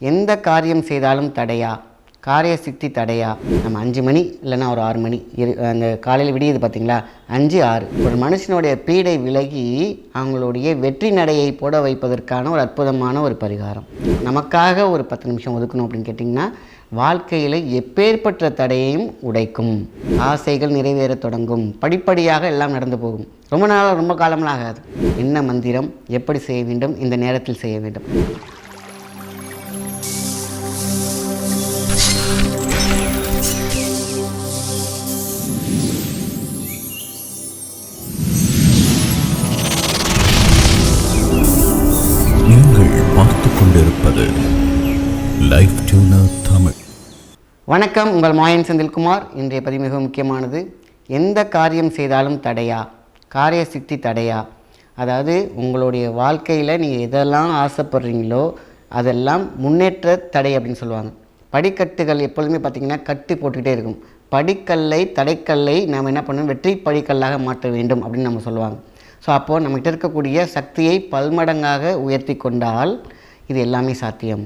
எந்த காரியம் செய்தாலும் தடையா? காரிய சித்தி தடையா? நம்ம அஞ்சு மணி இல்லைன்னா ஒரு ஆறு மணி இரு அந்த காலையில் விடியுது பார்த்தீங்களா அஞ்சு ஆறு. ஒரு மனுஷனுடைய பீடை விலகி அவங்களுடைய வெற்றி நடையை போட வைப்பதற்கான ஒரு அற்புதமான ஒரு பரிகாரம். நமக்காக ஒரு பத்து நிமிஷம் ஒதுக்கணும் அப்படின்னு கேட்டிங்கன்னா வாழ்க்கையில் எப்பேற்பட்ட தடையையும் உடைக்கும். ஆசைகள் நிறைவேறத் தொடங்கும். படிப்படியாக எல்லாம் நடந்து போகும். ரொம்ப நாள் ரொம்ப காலமெல்லாம் ஆகாது. என்ன மந்திரம் எப்படி செய்ய வேண்டும் இந்த நேரத்தில் செய்ய வேண்டும். கொண்டிருப்பது லைஃப் டியூனர் தமிழ். வணக்கம் உங்கள் மாயன் செந்தில்குமார். இன்றைய பதிவு மிக முக்கியமானது எந்த காரியம் செய்தாலும் தடையா? காரிய சித்தி தடையா? அதாவது உங்களுடைய வாழ்க்கையில் நீங்கள் எதெல்லாம் ஆசைப்படுறீங்களோ அதெல்லாம் முன்னேற்ற தடை அப்படின்னு சொல்லுவாங்க. படிக்கட்டுகள் எப்பொழுதுமே பார்த்திங்கன்னா கட்டி போட்டுக்கிட்டே இருக்கும். படிக்கல்லை தடைக்கல்லை நாம் என்ன பண்ணணும்? வெற்றி படிக்கல்லாக மாற்ற வேண்டும் அப்படின்னு நம்ம சொல்லுவாங்க. ஸோ அப்போது நம்மகிட்ட இருக்கக்கூடிய சக்தியை பல்மடங்காக உயர்த்தி கொண்டால் இது எல்லாமே சாத்தியம்.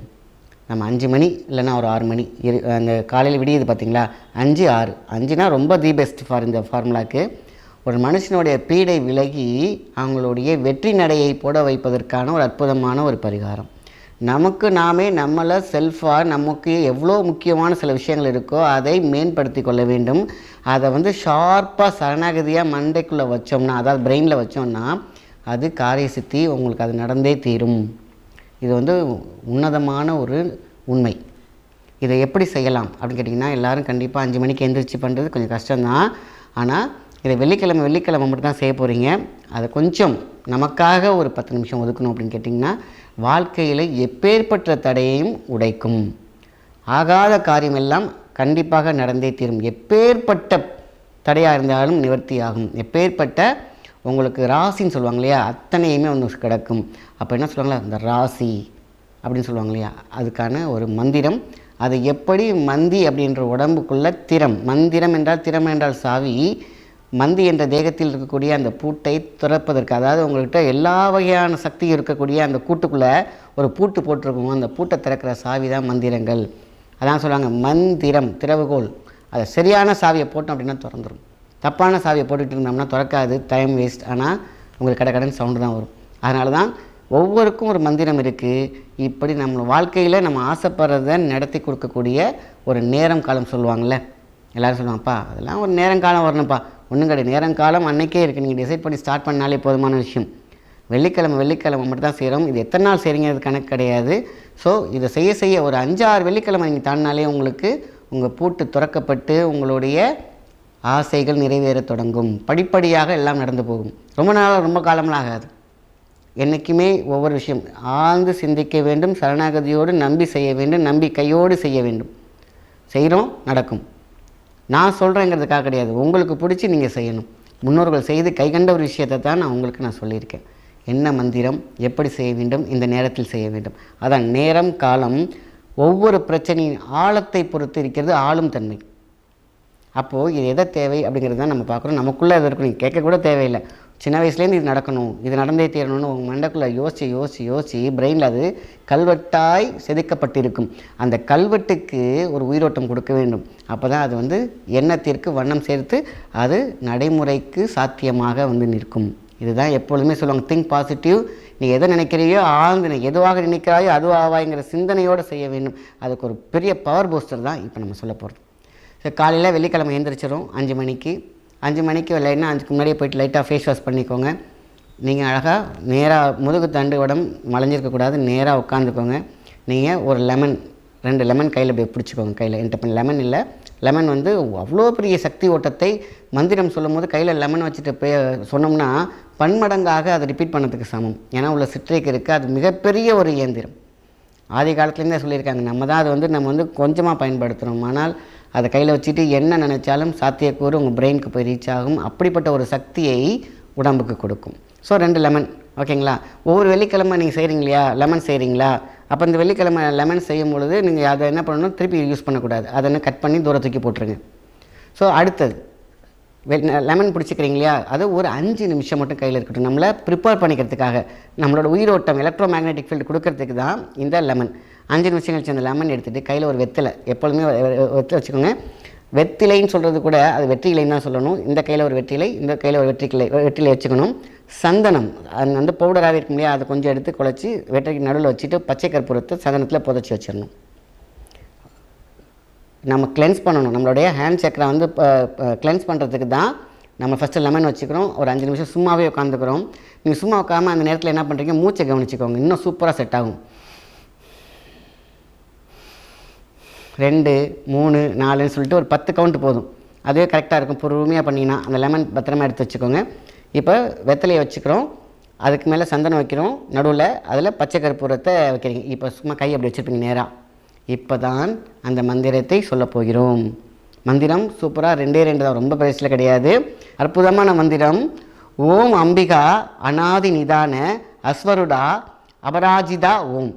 நம்ம அஞ்சு மணி இல்லைன்னா ஒரு ஆறு மணி. இரு அந்த காலையில் விடியுது பார்த்தீங்களா? அஞ்சு ஆறு. அஞ்சுனா ரொம்ப தி பெஸ்ட் ஃபார் இந்த ஃபார்முலாக்கு ஒரு மனுஷனுடைய பீடை விலகி அவங்களுடைய வெற்றி நடையை போட வைப்பதற்கான ஒரு அற்புதமான ஒரு பரிகாரம். நமக்கு நாமே நம்மளை செல்ஃபாக நமக்கு எவ்வளோ முக்கியமான சில விஷயங்கள் இருக்கோ அதை மேம்படுத்தி கொள்ள வேண்டும். அதை வந்து ஷார்ப்பாக சரணாகதியாக மண்டைக்குள்ளே வச்சோம்னா அதாவது பிரெயினில் வச்சோம்னா அது காரிய சித்தி உங்களுக்கு அது நடந்தே தீரும். இது வந்து உன்னதமான ஒரு உண்மை. இதை எப்படி செய்யலாம் அப்படின்னு கேட்டிங்கன்னா எல்லாரும் கண்டிப்பாக அஞ்சு மணிக்கு எந்திரிச்சு பண்ணுறது கொஞ்சம் கஷ்டம்தான். ஆனால் இதை வெள்ளிக்கிழமை வெள்ளிக்கிழமை மட்டும் தான் செய்ய போகிறீங்க அதை கொஞ்சம் நமக்காக ஒரு பத்து நிமிஷம் ஒதுக்கணும் அப்படின்னு கேட்டிங்கன்னா வாழ்க்கையில் எப்பேற்பட்ட தடையையும் உடைக்கும். ஆகாத காரியமெல்லாம் கண்டிப்பாக நடந்தே தீரும். எப்பேற்பட்ட தடையாக இருந்தாலும் நிவர்த்தி ஆகும் எப்பேற்பட்ட உங்களுக்கு ராசின்னு சொல்லுவாங்க இல்லையா அத்தனையுமே வந்து கிடக்கும். அப்போ என்ன சொல்லுவாங்களா இந்த ராசி அப்படின்னு சொல்லுவாங்க இல்லையா அதுக்கான ஒரு மந்திரம். அது எப்படி மந்தி அப்படின்ற உடம்புக்குள்ள திறம். மந்திரம் என்றால் திறம் என்றால் சாவி. மந்தி என்ற தேகத்தில் இருக்கக்கூடிய அந்த பூட்டை திறப்பதற்கு அதாவது உங்கள்கிட்ட எல்லா வகையான சக்தியும் இருக்கக்கூடிய அந்த கூட்டுக்குள்ளே ஒரு பூட்டு போட்டிருக்கும். அந்த பூட்டை திறக்கிற சாவி தான் மந்திரங்கள். அதான் சொல்லுவாங்க மந்திரம் திறவுகோல் அதை சரியான சாவியை போட்டோம் அப்படின்னா திறந்துடும் தப்பான சாவியை போட்டுகிட்டு இருந்தோம்னா திறக்காது டைம் வேஸ்ட் ஆனால் உங்களுக்கு கடை கடன் சவுண்டு தான் வரும். அதனால தான் ஒவ்வொருக்கும் ஒரு மந்திரம் இருக்குது இப்படி நம்ம வாழ்க்கையில் நம்ம ஆசைப்படுறத நடத்தி கொடுக்கக்கூடிய ஒரு நேரம் காலம் சொல்லுவாங்கள்ல எல்லோரும் சொல்லுவாங்கப்பா அதெல்லாம் ஒரு நேரம் காலம் வரணும்ப்பா. ஒன்றும் கிடையாது. நேரம் காலம் அன்னைக்கே இருக்குது நீங்கள் டிசைட் பண்ணி ஸ்டார்ட் பண்ணாலே போதுமான விஷயம். வெள்ளிக்கிழமை வெள்ளிக்கிழமை மட்டும் தான் செய்கிறோம் இது எத்தனை நாள் செய்கிறீங்கிறது கணக்கு கிடையாது. ஸோ இதை செய்ய செய்ய ஒரு அஞ்சாறு வெள்ளிக்கிழமை நீங்கள் தாண்டினாலே உங்களுக்கு உங்கள் பூட்டு துறக்கப்பட்டு உங்களுடைய ஆசைகள் நிறைவேறத் தொடங்கும். படிப்படியாக எல்லாம் நடந்து போகும். ரொம்ப நாளாக ரொம்ப காலமெலாம் ஆகாது. என்றைக்குமே ஒவ்வொரு விஷயம். ஆழ்ந்து சிந்திக்க வேண்டும். சரணாகதியோடு நம்பி செய்ய வேண்டும். நம்பி கையோடு செய்ய வேண்டும். செய்கிறோம் நடக்கும். நான் சொல்கிறேங்கிறதுக்காக கிடையாது. உங்களுக்கு பிடிச்சி நீங்கள் செய்யணும். முன்னோர்கள் செய்து கைகண்ட ஒரு விஷயத்தை தான் நான் உங்களுக்கு நான் சொல்லியிருக்கேன். என்ன மந்திரம் எப்படி செய்ய வேண்டும் இந்த நேரத்தில் செய்ய வேண்டும். அதான் நேரம் காலம் ஒவ்வொரு பிரச்சனையின் ஆழத்தை பொறுத்து இருக்கிறது ஆளும் தன்மை. அப்போது இது எதை தேவை அப்படிங்கிறது தான் நம்ம பார்க்குறோம் நமக்குள்ளே அது இருக்கணும் கேட்கக்கூட தேவையில்லை. சின்ன வயசுலேருந்து இது நடக்கணும் இது நடந்தே தீரணும்னு உங்கள் மண்டக்குள்ளே யோசித்து யோசித்து யோசித்து பிரெயினில் அது கல்வெட்டாய் செதுக்கப்பட்டிருக்கும். அந்த கல்வெட்டுக்கு ஒரு உயிரோட்டம் கொடுக்க வேண்டும். அப்போ தான் அது வந்து எண்ணத்திற்கு வண்ணம் சேர்த்து அது நடைமுறைக்கு சாத்தியமாக வந்து நிற்கும். இதுதான் எப்பொழுதுமே சொல்லுவாங்க திங்க் பாசிட்டிவ் நீ எதை நினைக்கிறியோ ஆழ்ந்து நீ எதுவாக நினைக்கிறாயோ அதுவாவாய்ங்கிற சிந்தனையோடு செய்ய வேண்டும். அதுக்கு ஒரு பெரிய பவர் பூஸ்டர் தான் இப்போ நம்ம சொல்ல போகிறோம் காலையில் வெள்ளிக்கிழமை எழுந்திரிச்சிடும் அஞ்சு மணிக்கு. அஞ்சு மணிக்கு இல்லைன்னா அஞ்சுக்கு முன்னாடியே போயிட்டு லைட்டாக ஃபேஸ் வாஷ் பண்ணிக்கோங்க. நீங்கள் அழகாக நேராக முதுகு தண்டு உடம் மலைஞ்சிருக்கக்கூடாது நேராக உட்காந்துக்கோங்க நீங்கள் ஒரு லெமன் ரெண்டு லெமன் கையில் போய் பிடிச்சிக்கோங்க கையில். என்கிட்ட லெமன் இல்லை. லெமன் வந்து அவ்வளோ பெரிய சக்தி ஓட்டத்தை மந்திரம் சொல்லும் போது கையில் லெமன் வச்சுட்டு பே சொன்னோம்னா பன்மடங்காக அதை ரிப்பீட் பண்ணதுக்கு சமம். ஏன்னா உள்ள சிட்ரிக் இருக்குது அது மிகப்பெரிய ஒரு இயந்திரம். ஆதி காலத்துலேருந்தே சொல்லியிருக்காங்க. நம்ம தான் அதை வந்து நம்ம வந்து கொஞ்சமாக பயன்படுத்துகிறோம் ஆனால் அதை கையில் வச்சுட்டு என்ன நினச்சாலும் சாத்தியக்கூறு உங்கள் பிரெயினுக்கு போய் ரீச் ஆகும். அப்படிப்பட்ட ஒரு சக்தியை உடம்புக்கு கொடுக்கும். ஸோ ரெண்டு லெமன் ஓகேங்களா ஒவ்வொரு வெள்ளிக்கிழமை நீங்கள் செய்கிறீங்க இல்லையா? லெமன் செய்கிறீங்களா அப்போ இந்த வெள்ளிக்கிழமை லெமன் செய்யும் பொழுது நீங்கள் அதை என்ன பண்ணணும்? திருப்பி யூஸ் பண்ணக்கூடாது. அதை என்ன கட் பண்ணி தூரத்துக்கு தூக்கி போட்டுருங்க. ஸோ அடுத்தது லெமன் பிடிச்சிக்கிறீங்க இல்லையா அது ஒரு அஞ்சு நிமிஷம் மட்டும் கையில் இருக்கட்டும். நம்மளை ப்ரிப்பேர் பண்ணிக்கிறதுக்காக நம்மளோட உயிரோட்டம் எலக்ட்ரோ மேக்னெட்டிக் ஃபீல்டு கொடுக்கறதுக்கு தான் இந்த லெமன் அஞ்சு நிமிஷம் கழிச்சு அந்த லெமன் எடுத்துகிட்டு கையில் ஒரு வெத்தலை எப்பொழுதுமே வெ- வெத்தலை வச்சுக்கோங்க. வெத்திலைன்னு சொல்கிறது கூட அது வெற்றி இலைன்னு தான் சொல்லணும். இந்த கையில் ஒரு வெற்றிலை இந்த கையில் ஒரு வெற்றி கிளை வெற்றிலை வச்சுக்கணும். சந்தனம் அது வந்து பவுடராகவே இருக்கும் இல்லையா? அதை கொஞ்சம் எடுத்து குழச்சி வெற்றிக்கு நடுவில் வச்சுட்டு பச்சை கற்பூரத்தை சந்தனத்தில் புதைச்சி வச்சிடணும். நம்ம கிளென்ஸ் பண்ணணும். நம்மளுடைய ஹேண்ட் சக்கரை வந்து கிளென்ஸ் பண்ணுறதுக்கு தான் நம்ம ஃபஸ்ட்டு லெமன் வச்சுக்கிறோம். ஒரு அஞ்சு நிமிஷம் சும்மாவே உட்காந்துக்கிறோம் நீங்கள் சும்மா உட்காம அந்த நேரத்தில் என்ன பண்ணுறீங்க மூச்சை கவனிச்சுக்கோங்க. இன்னும் சூப்பராக செட் ஆகும். ரெண்டு மூணு நாலுன்னு சொல்லிட்டு ஒரு பத்து கவுண்ட் போதும். அதுவே கரெக்டாக இருக்கும். பொறுமையாக பண்ணிங்கன்னா அந்த லெமன் பத்திரமா எடுத்து வச்சுக்கோங்க. இப்போ வெத்தலையை வச்சுக்கிறோம். அதுக்கு மேலே சந்தனம் வைக்கிறோம். நடுவில் அதில் பச்சை கற்பூரத்தை வைக்கிறீங்க. இப்போ சும்மா கை அப்படி வச்சுருப்பீங்க நேராக இப்போ தான் அந்த மந்திரத்தை சொல்லப் போகிறோம். மந்திரம் சூப்பராக ரெண்டே ரெண்டு தான் ரொம்ப பெருசில் கிடையாது. அற்புதமான மந்திரம். ஓம் அம்பிகா அனாதி நிதான அஸ்வருடா அபராஜிதா ஓம்.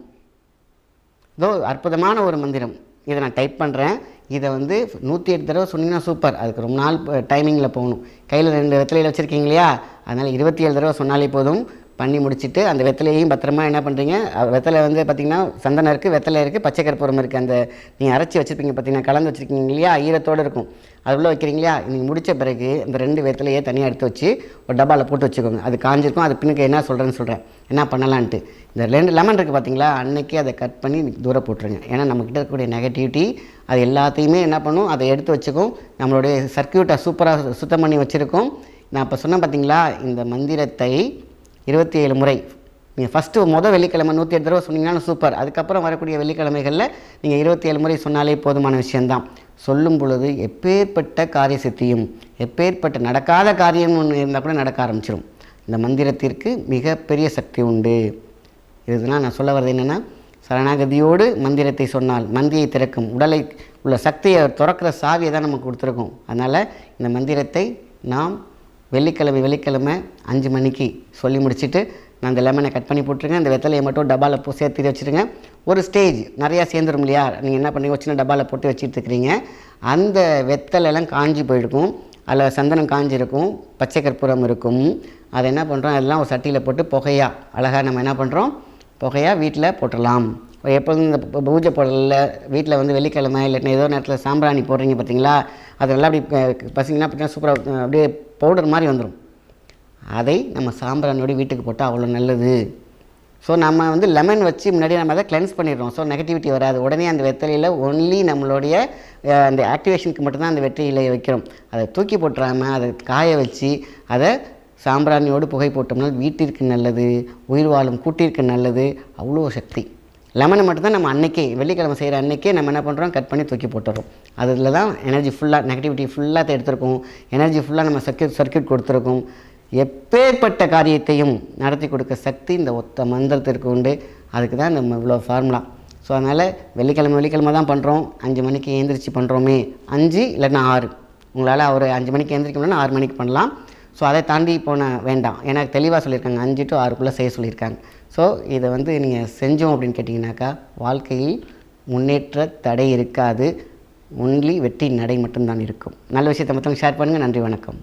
இதோ அற்புதமான ஒரு மந்திரம். இதை நான் டைப் பண்ணுறேன் இதை வந்து நூற்றி எட்டு தடவை சொன்னீங்கன்னா சூப்பர் அதுக்கு ரொம்ப நாள் டைமிங்கில் போகணும். கையில் ரெண்டு வெத்தலையில் வச்சுருக்கீங்க இல்லையா? அதனால் இருபத்தி ஏழு தடவை சொன்னாலே போதும். பண்ணி முடிச்சுட்டு அந்த வெத்தலையையும் பத்திரமா என்ன பண்ணுறீங்க வெத்தலை வந்து பார்த்திங்கன்னா சந்தனம் இருக்குது வெத்தலை இருக்குது பச்சை கற்பூரம் இருக்குது அந்த நீங்கள் அரைச்சி வச்சுருப்பீங்க பார்த்தீங்கன்னா கலந்து வச்சுருக்கீங்க இல்லையா? ஈரத்தோடு இருக்கும். அது உள்ளே வைக்கிறீங்க இல்லையா நீங்கள் முடித்த பிறகு இந்த ரெண்டு வெத்தலையே தனியாக எடுத்து வச்சு ஒரு டப்பாவில் போட்டு வச்சுக்கோங்க. அது காஞ்சிருக்கும். அது பின்னுக்கு என்ன சொல்கிறேன்னு சொல்கிறேன் என்ன பண்ணலான்ட்டு. இந்த ரெண்டு லெமன் இருக்குது பார்த்தீங்களா அன்னைக்கு அதை கட் பண்ணி தூரம் போட்டுருங்க. ஏன்னா நம்மக்கிட்ட இருக்கக்கூடிய நெகட்டிவிட்டி அது எல்லாத்தையுமே என்ன பண்ணும்? அதை எடுத்து வச்சுக்கும். நம்மளுடைய சர்க்கியூட்டை சூப்பராக சுத்தம் பண்ணி வச்சுருக்கோம். நான் இப்போ சொன்னேன் பார்த்தீங்களா இந்த மந்திரத்தை இருபத்தி ஏழு முறை. நீங்கள் ஃபஸ்ட்டு மொதல் வெள்ளிக்கிழமை நூற்றி எட்டு தடவை சொன்னீங்கன்னா சூப்பர் அதுக்கப்புறம் வரக்கூடிய வெள்ளிக்கிழமைகளில் நீங்கள் இருபத்தி ஏழு முறை சொன்னாலே போதுமான விஷயந்தான் சொல்லும் பொழுது எப்பேற்பட்ட காரிய சித்தியும் எப்பேற்பட்ட நடக்காத காரியம் ஒன்று இருந்தால் கூட நடக்க ஆரம்பிச்சிடும் இந்த மந்திரத்திற்கு மிகப்பெரிய சக்தி உண்டு. இதுதான் நான் சொல்ல வர்றது என்னென்னா சரணாகதியோடு மந்திரத்தை சொன்னால் மந்தியை திறக்கும். உடலை உள்ள சக்தியை திறக்கிற சாவியை தான் நமக்கு கொடுத்துருக்கோம். அதனால் இந்த மந்திரத்தை நாம் வெள்ளிக்கிழமை வெள்ளிக்கிழமை அஞ்சு மணிக்கு சொல்லி முடிச்சுட்டு நான் அந்த லெமனை கட் பண்ணி போட்டுருங்க. அந்த வெத்தலையை மட்டும் டப்பாவில் போ சேர்த்து வச்சுருங்க. ஒரு ஸ்டேஜ் நிறையா சேர்ந்துரும் இல்லையா? நீங்கள் என்ன பண்ணி சின்ன டப்பாவில் போட்டு வச்சுட்டு இருக்கிறீங்க அந்த வெத்தலைலாம் காஞ்சி போயிருக்கும் அதில் சந்தனம் காஞ்சிருக்கும். பச்சை கற்பூரம் இருக்கும். அதை என்ன பண்ணுறோம் அதெல்லாம் ஒரு சட்டியில் போட்டு புகையாக அழகாக நம்ம என்ன பண்ணுறோம் புகையாக வீட்டில் போட்டுடலாம். எப்போதும் இந்த பூஜை போடல வீட்டில் வந்து வெள்ளிக்கிழமை இல்லைன்னா ஏதோ நேரத்தில் சாம்பிராணி போடுறீங்க பார்த்தீங்களா? அதெல்லாம் நல்லா அப்படி பசிங்கன்னா பார்த்தீங்கன்னா சூப்பராக அப்படியே பவுடர் மாதிரி வந்துடும் அதை நம்ம சாம்பிராணியோட வீட்டுக்கு போட்டால் அவ்வளோ நல்லது. ஸோ நம்ம வந்து லெமன் வச்சு முன்னாடி நம்ம அதை கிளென்ஸ் பண்ணிடுறோம். ஸோ நெகட்டிவிட்டி வராது. உடனே அந்த வெத்தலையில் ஒன்லி நம்மளுடைய அந்த ஆக்டிவேஷனுக்கு மட்டும்தான் அந்த வெற்றி இலையை வைக்கிறோம். அதை தூக்கி போட்டுறாமல் அதை காய வச்சு அதை சாம்பிராணியோடு புகை போட்டோம்னா வீட்டிற்கு நல்லது உயிர் வாழும் கூட்டிற்கு நல்லது. அவ்வளோ சக்தி. லெமனை மட்டும்தான் நம்ம அன்னைக்கே வெள்ளிக்கிழமை செய்கிற அன்னைக்கே நம்ம என்ன பண்ணுறோம்? கட் பண்ணி தூக்கி போட்டுறோம் அதில் தான் எனர்ஜி ஃபுல்லாக நெகட்டிவிட்டி ஃபுல்லாக எடுத்திருக்கோம். எனர்ஜி ஃபுல்லாக நம்ம சர்க்கியூட் சர்க்கியூட் கொடுத்துருக்கோம். எப்பேற்பட்ட காரியத்தையும் நடத்தி கொடுக்க சக்தி இந்த ஒத்த மந்திரத்திற்கு உண்டு. அதுக்கு தான் நம்ம இவ்வளோ ஃபார்முலா ஸோ அதனால் வெள்ளிக்கிழமை வெள்ளிக்கிழமை தான் பண்ணுறோம் அஞ்சு மணிக்கு ஏந்திரிச்சு பண்ணுறோமே அஞ்சு இல்லைன்னா ஆறு. உங்களால் ஒரு அஞ்சு மணிக்கு எழுந்திரிக்கணும்னா ஆறு மணிக்கு பண்ணலாம். ஸோ அதை தாண்டி போன வேண்டாம். ஏன்னா தெளிவாக சொல்லியிருக்காங்க. அஞ்சு டு ஆறுக்குள்ளே செய்ய சொல்லியிருக்காங்க. ஸோ இதை வந்து நீங்கள் செஞ்சோம் அப்படின்னு கேட்டிங்கனாக்கா வாழ்க்கையில் முன்னேற்ற தடை இருக்காது. ஒன்லி வெற்றி நடை மட்டும்தான் இருக்கும். நல்ல விஷயத்தை மற்றவங்க ஷேர் பண்ணுங்கள் நன்றி வணக்கம்.